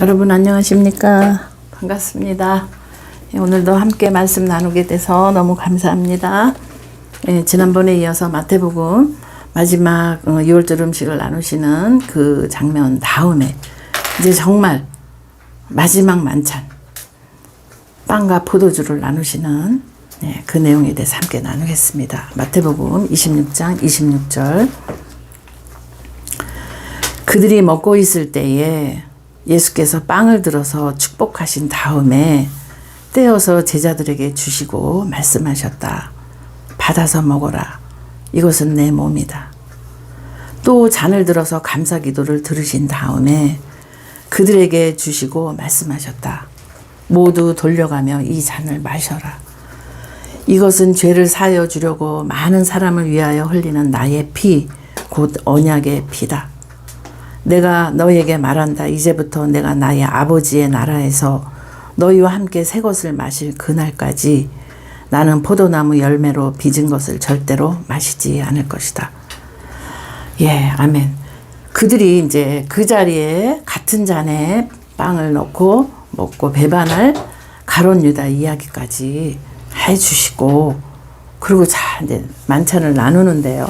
여러분 안녕하십니까? 반갑습니다. 예, 오늘도 함께 말씀 나누게 돼서 너무 감사합니다. 예, 지난번에 이어서 마태복음 마지막 어, 6월절 음식을 나누시는 그 장면 다음에 이제 정말 마지막 만찬 빵과 포도주를 나누시는 예, 그 내용에 대해서 함께 나누겠습니다. 마태복음 26장 26절 그들이 먹고 있을 때에 예수께서 빵을 들어서 축복하신 다음에 떼어서 제자들에게 주시고 말씀하셨다. 받아서 먹어라. 이것은 내 몸이다. 또 잔을 들어서 감사 기도를 들으신 다음에 그들에게 주시고 말씀하셨다. 모두 돌려가며 이 잔을 마셔라. 이것은 죄를 사여 주려고 많은 사람을 위하여 흘리는 나의 피, 곧 언약의 피다. 내가 너에게 말한다. 이제부터 내가 나의 아버지의 나라에서 너희와 함께 새 것을 마실 그날까지 나는 포도나무 열매로 빚은 것을 절대로 마시지 않을 것이다. 예, 아멘. 그들이 이제 그 자리에 같은 잔에 빵을 넣고 먹고 배반할 가론 유다 이야기까지 해 주시고 그리고 자 이제 만찬을 나누는데요.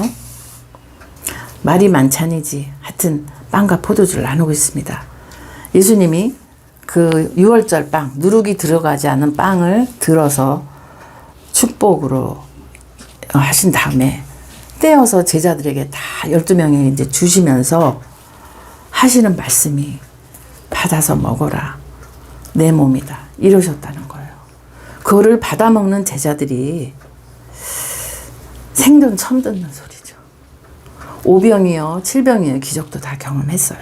말이 만찬이지. 하여튼 빵과 포도주를 나누고 있습니다. 예수님이 그 6월절 빵, 누룩이 들어가지 않은 빵을 들어서 축복으로 하신 다음에 떼어서 제자들에게 다 12명이 이제 주시면서 하시는 말씀이 받아서 먹어라. 내 몸이다. 이러셨다는 거예요. 그거를 받아 먹는 제자들이 생전 처음 듣는 소리죠. 오병이요, 칠병이요, 기적도 다 경험했어요.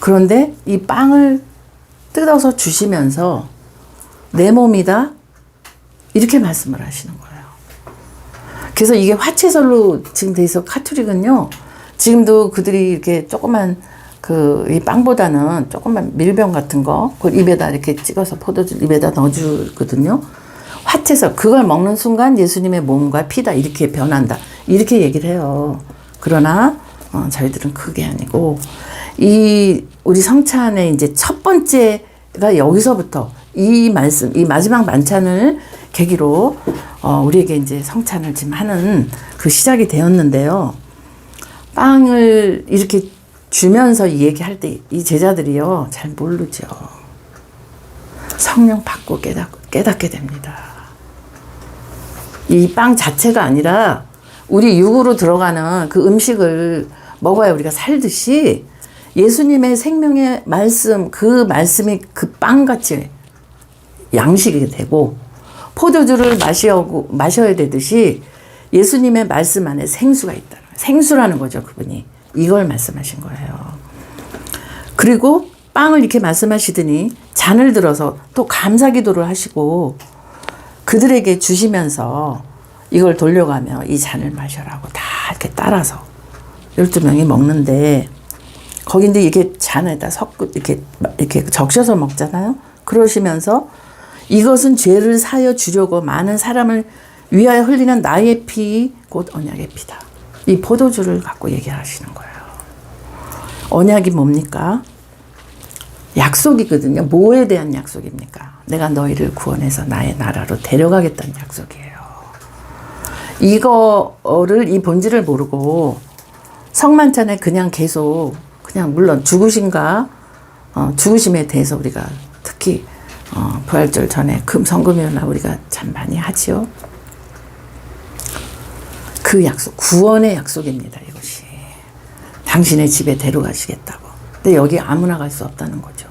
그런데 이 빵을 뜯어서 주시면서 내 몸이다 이렇게 말씀을 하시는 거예요. 그래서 이게 화채설로 지금 돼 있어 카톨릭은요. 지금도 그들이 이렇게 조그만 그 이 빵보다는 조그만 밀병 같은 거 그걸 입에다 이렇게 찍어서 포도주 입에다 넣어주거든요. 화채설 그걸 먹는 순간 예수님의 몸과 피다 이렇게 변한다 이렇게 얘기를 해요. 그러나 어, 저희들은 그게 아니고 이 우리 성찬의 이제 첫 번째가 여기서부터 이 말씀 이 마지막 만찬을 계기로 어, 우리에게 이제 성찬을 지금 하는 그 시작이 되었는데요. 빵을 이렇게 주면서 이 얘기할 때 이 제자들이요 잘 모르죠. 성령 받고 깨닫, 깨닫게 됩니다. 이 빵 자체가 아니라 우리 육으로 들어가는 그 음식을 먹어야 우리가 살듯이 예수님의 생명의 말씀, 그 말씀이 그 빵같이 양식이 되고 포도주를 마시고, 마셔야 되듯이 예수님의 말씀 안에 생수가 있다. 생수라는 거죠, 그분이. 이걸 말씀하신 거예요. 그리고 빵을 이렇게 말씀하시더니 잔을 들어서 또 감사 기도를 하시고 그들에게 주시면서 이걸 돌려가며 이 잔을 마셔라고 다 이렇게 따라서 12명이 먹는데 이제 이렇게 잔에다 섞고 이렇게 이렇게 적셔서 먹잖아요. 그러시면서 이것은 죄를 사여 주려고 많은 사람을 위하여 흘리는 나의 피, 곧 언약의 피다. 이 포도주를 갖고 얘기하시는 거예요. 언약이 뭡니까? 약속이거든요. 뭐에 대한 약속입니까? 내가 너희를 구원해서 나의 나라로 데려가겠다는 약속이에요. 이거를 이 본질을 모르고 성만찬에 그냥 계속 그냥 물론 죽으신가 어, 죽으심에 대해서 우리가 특히 어, 부활절 전에 금 성금요나 우리가 참 많이 하지요. 그 약속 구원의 약속입니다. 이것이 당신의 집에 데려가시겠다고. 근데 여기 아무나 갈 수 없다는 거죠.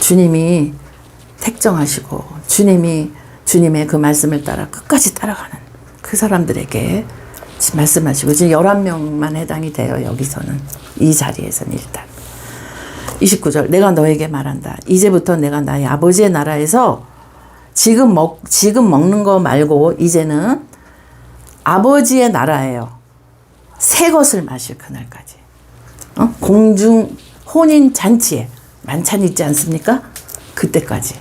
주님이 택정하시고 주님이 주님의 그 말씀을 따라 끝까지 따라가는 그 사람들에게 말씀하시고 지금 11명만 해당이 돼요. 여기서는 이 자리에서는 일단 29절 내가 너에게 말한다. 이제부터 내가 나의 아버지의 나라에서 지금 먹 지금 먹는 거 말고 이제는 아버지의 나라예요. 새 것을 마실 그날까지. 어? 공중 혼인 잔치에 만찬 있지 않습니까? 그때까지.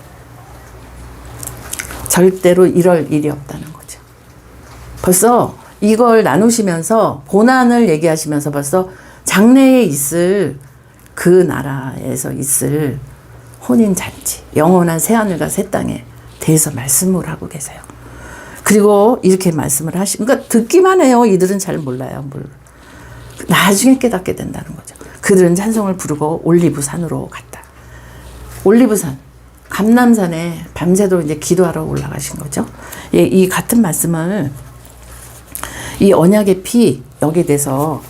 절대로 이럴 일이 없다는 거죠. 벌써 이걸 나누시면서 고난을 얘기하시면서 벌써 장래에 있을 그 나라에서 있을 혼인 잔치, 영원한 새 하늘과 새 땅에 대해서 말씀을 하고 계세요. 그리고 이렇게 말씀을 하시, 그러니까 듣기만 해요. 이들은 잘 몰라요. 뭘. 나중에 깨닫게 된다는 거죠. 그들은 찬송을 부르고 올리브 산으로 갔다. 올리브 산, 감남산에 밤새도록 이제 기도하러 올라가신 거죠. 예, 이 같은 말씀을 이 언약의 피 여기에 대해서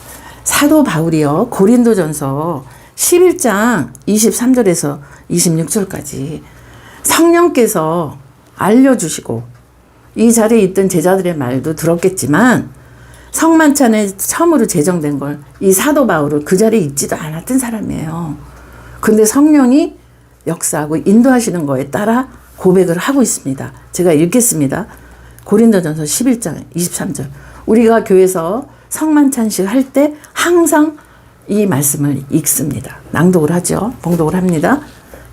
사도 바울이요 고린도전서 11장 23절에서 26절까지 성령께서 알려주시고 이 자리에 있던 제자들의 말도 들었겠지만 성만찬에 처음으로 제정된 걸 이 사도 바울은 그 자리에 있지도 않았던 사람이에요. 근데 성령이 역사하고 인도하시는 거에 따라 고백을 하고 있습니다. 제가 읽겠습니다. 고린도전서 11장 23절. 우리가 교회에서 성만찬식 할 때 항상 이 말씀을 읽습니다. 낭독을 하죠. 봉독을 합니다.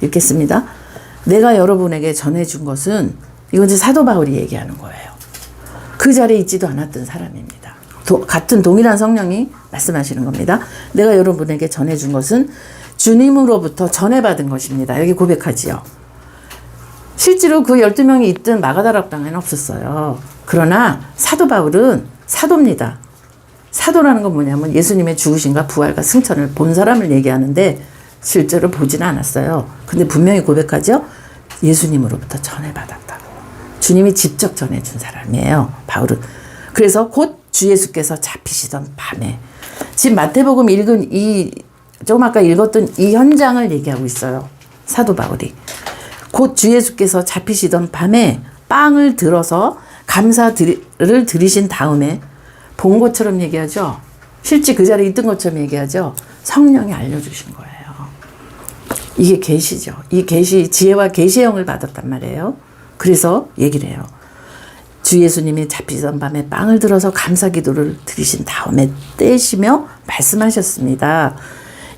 읽겠습니다. 내가 여러분에게 전해준 것은 이건 이제 사도 바울이 얘기하는 거예요. 그 자리에 있지도 않았던 사람입니다. 도- 같은 동일한 성령이 말씀하시는 겁니다. 내가 여러분에게 전해준 것은 주님으로부터 전해받은 것입니다. 여기 고백하지요. 실제로 그 12명이 있던 마가다락 땅에는 없었어요. 그러나 사도 바울은 사도입니다. 사도라는 건 뭐냐면 예수님의 죽으심과 부활과 승천을 본 사람을 얘기하는데 실제로 보지는 않았어요. 근데 분명히 고백하죠. 예수님으로부터 전해받았다고. 주님이 직접 전해준 사람이에요. 바울은. 그래서 곧 주 예수께서 잡히시던 밤에 지금 마태복음 읽은 이 조금 아까 읽었던 이 현장을 얘기하고 있어요. 사도 바울이. 곧 주 예수께서 잡히시던 밤에 빵을 들어서 감사를 드리신 다음에 본 것처럼 얘기하죠. 실제 그 자리에 있던 것처럼 얘기하죠. 성령이 알려주신 거예요. 이게 계시죠. 이 계시 지혜와 계시의 영을 받았단 말이에요. 그래서 얘기를 해요. 주 예수님이 잡히던 밤에 빵을 들어서 감사 기도를 드리신 다음에 떼시며 말씀하셨습니다.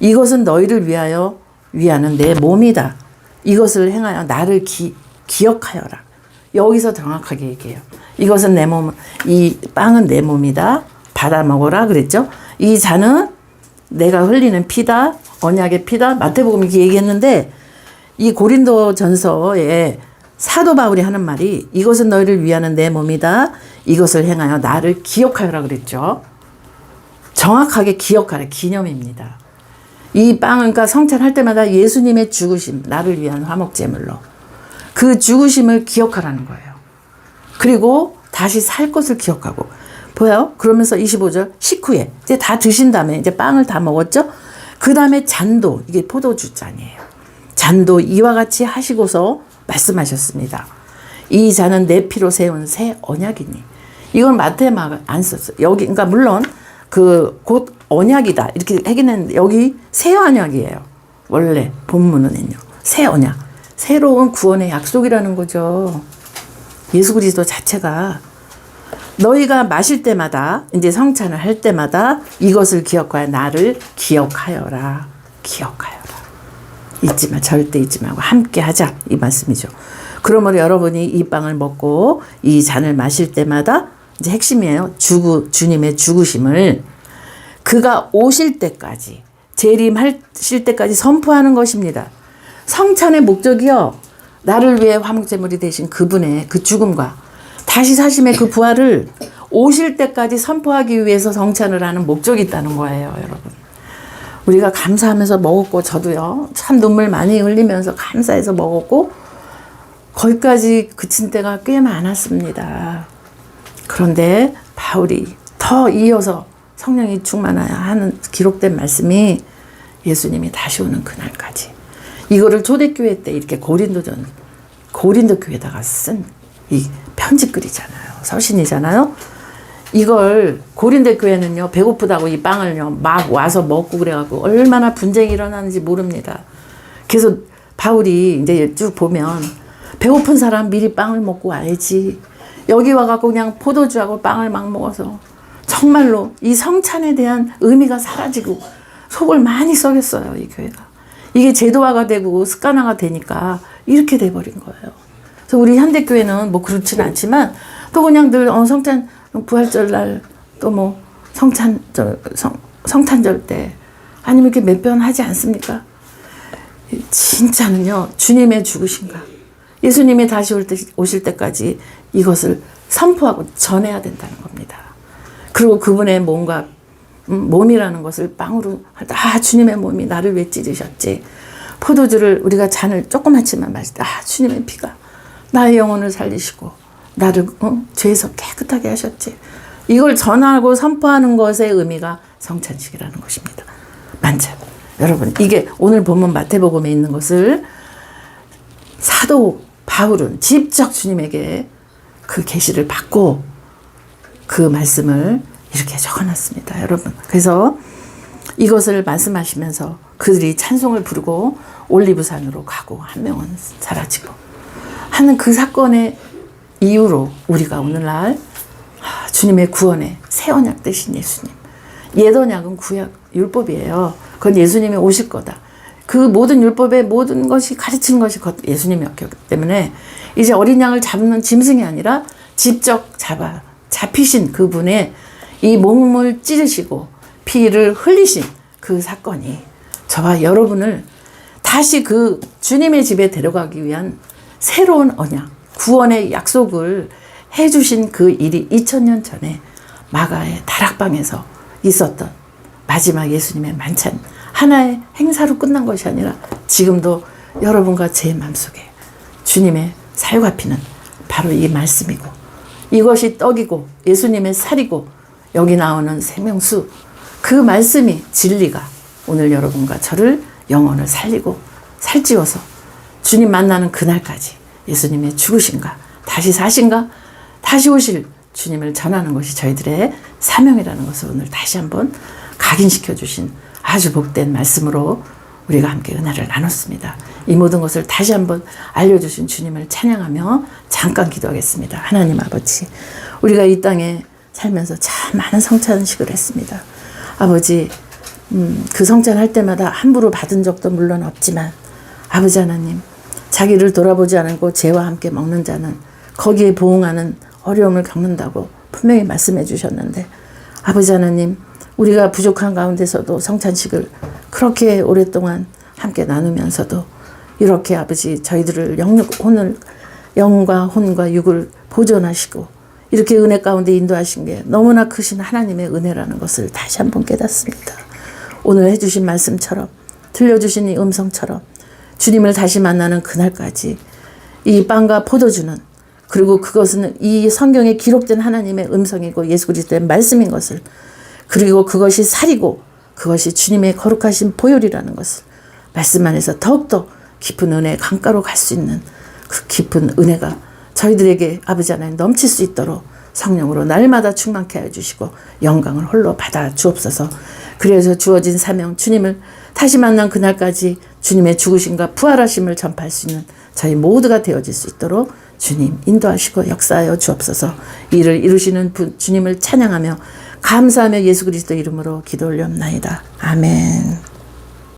이것은 너희를 위하여 위하는 내 몸이다. 이것을 행하여 나를 기, 기억하여라. 여기서 정확하게 얘기해요. 이것은 내 몸, 이 빵은 내 몸이다. 받아 먹어라. 그랬죠? 이 잔은 내가 흘리는 피다. 언약의 피다. 마태복음 이렇게 얘기했는데 이 고린도 전서에 사도 바울이 하는 말이 이것은 너희를 위하는 내 몸이다. 이것을 행하여 나를 기억하여라 그랬죠. 정확하게 기억하라. 기념입니다. 이 빵은 그러니까 성찬할 때마다 예수님의 죽으심, 나를 위한 화목제물로 그 죽으심을 기억하라는 거예요. 그리고 다시 살 것을 기억하고 보여요? 그러면서 25절 식후에 이제 다 드신 다음에 이제 빵을 다 먹었죠? 그 다음에 잔도 이게 포도주 잔이에요. 잔도 이와 같이 하시고서 말씀하셨습니다. 이 잔은 내 피로 세운 새 언약이니. 이건 마테마가 안 썼어요. 여기 그러니까 물론 그 곧 언약이다 이렇게 하기는 여기 새 언약이에요. 원래 본문은요. 새 언약. 새로운 구원의 약속이라는 거죠. 예수 그리스도 자체가 너희가 마실 때마다 이제 성찬을 할 때마다 이것을 기억하여 나를 기억하여라. 기억하여라. 잊지 마. 절대 잊지 말고 함께 하자. 이 말씀이죠. 그러므로 여러분이 이 빵을 먹고 이 잔을 마실 때마다 이제 핵심이에요. 주구, 주님의 죽으심을 그가 오실 때까지 재림하실 때까지 선포하는 것입니다. 성찬의 목적이요. 나를 위해 화목제물이 되신 그분의 그 죽음과 다시 사심의 그 부활을 오실 때까지 선포하기 위해서 성찬을 하는 목적이 있다는 거예요, 여러분. 우리가 감사하면서 먹었고 저도요. 참 눈물 많이 흘리면서 감사해서 먹었고 거기까지 그친 때가 꽤 많았습니다. 그런데 바울이 더 이어서 성령이 충만하여 하는 기록된 말씀이 예수님이 다시 오는 그날까지. 이거를 초대교회 때 이렇게 고린도전, 고린도 교회다가 쓴 이 편지글이잖아요. 서신이잖아요. 이걸 고린도 교회는요, 배고프다고 이 빵을요, 막 와서 먹고 그래갖고 얼마나 분쟁이 일어나는지 모릅니다. 그래서 바울이 이제 쭉 보면 배고픈 사람 미리 빵을 먹고 와야지. 여기 와갖고 그냥 포도주하고 빵을 막 먹어서 정말로 이 성찬에 대한 의미가 사라지고 속을 많이 썩였어요, 이 교회가. 이게 제도화가 되고 습관화가 되니까 이렇게 돼버린 거예요. 그래서 우리 현대교회는 뭐 그렇지는 않지만 또 그냥 늘 어, 성찬 부활절 날 또 뭐 성찬절 성, 성탄절 때 아니면 이렇게 몇 번 하지 않습니까? 진짜는요, 주님의 죽으신가. 예수님이 다시 올 때, 오실 때까지 이것을 선포하고 전해야 된다는 겁니다. 그리고 그분의 몸과 음, 몸이라는 것을 빵으로 아 주님의 몸이 나를 왜 찌르셨지? 포도주를 우리가 잔을 조그맣지만 마실 때아 주님의 피가 나의 영혼을 살리시고 나를 어? 죄에서 깨끗하게 하셨지. 이걸 전하고 선포하는 것의 의미가 성찬식이라는 것입니다. 만찬 여러분 이게 오늘 본문 마태복음에 있는 것을 사도 바울은 직접 주님에게 그 계시를 받고 그 말씀을 이렇게 적어놨습니다, 여러분. 그래서 이것을 말씀하시면서 그들이 찬송을 부르고 올리브산으로 가고 한 명은 사라지고 하는 그 사건의 이유로 우리가 오늘날 주님의 구원의 새 언약 되신 예수님. 옛 언약은 구약 율법이에요. 그건 예수님이 오실 거다. 그 모든 율법의 모든 것이 가르치는 것이 예수님이었기 때문에 이제 어린 양을 잡는 짐승이 아니라 직접 잡아 잡히신 그분의 이 몸을 찌르시고 피를 흘리신 그 사건이 저와 여러분을 다시 그 주님의 집에 데려가기 위한 새로운 언약, 구원의 약속을 해주신 그 일이 2000년 전에 마가의 다락방에서 있었던 마지막 예수님의 만찬 하나의 행사로 끝난 것이 아니라 지금도 여러분과 제 마음속에 주님의 살과 피는 바로 이 말씀이고 이것이 떡이고 예수님의 살이고 여기 나오는 생명수 그 말씀이 진리가 오늘 여러분과 저를 영혼을 살리고 살찌워서 주님 만나는 그날까지 예수님의 죽으신가 다시 사신가 다시 오실 주님을 전하는 것이 저희들의 사명이라는 것을 오늘 다시 한번 각인시켜 주신 아주 복된 말씀으로 우리가 함께 은혜를 나눴습니다. 이 모든 것을 다시 한번 알려주신 주님을 찬양하며 잠깐 기도하겠습니다. 하나님 아버지, 우리가 이 땅에 살면서 참 많은 성찬식을 했습니다. 아버지, 음, 그 성찬할 때마다 함부로 받은 적도 물론 없지만 아버지 하나님, 자기를 돌아보지 않고 죄와 함께 먹는 자는 거기에 보응하는 어려움을 겪는다고 분명히 말씀해 주셨는데 아버지 하나님, 우리가 부족한 가운데서도 성찬식을 그렇게 오랫동안 함께 나누면서도 이렇게 아버지 저희들을 영육 혼을 영과 혼과 육을 보존하시고 이렇게 은혜 가운데 인도하신 게 너무나 크신 하나님의 은혜라는 것을 다시 한번 깨닫습니다. 오늘 해주신 말씀처럼 들려주신 이 음성처럼 주님을 다시 만나는 그날까지 이 빵과 포도주는 그리고 그것은 이 성경에 기록된 하나님의 음성이고 예수 그리스도의 말씀인 것을 그리고 그것이 살이고 그것이 주님의 거룩하신 보혈이라는 것을 말씀 안에서 더욱더 깊은 은혜의 강가로 갈 수 있는 그 깊은 은혜가 저희들에게 아버지 하나님 넘칠 수 있도록 성령으로 날마다 충만케 해주시고 영광을 홀로 받아 주옵소서. 그래서 주어진 사명 주님을 다시 만난 그날까지 주님의 죽으심과 부활하심을 전파할 수 있는 저희 모두가 되어질 수 있도록 주님 인도하시고 역사하여 주옵소서. 이를 이루시는 주님을 찬양하며 감사하며 예수 그리스도 이름으로 기도 올렸나이다. 아멘.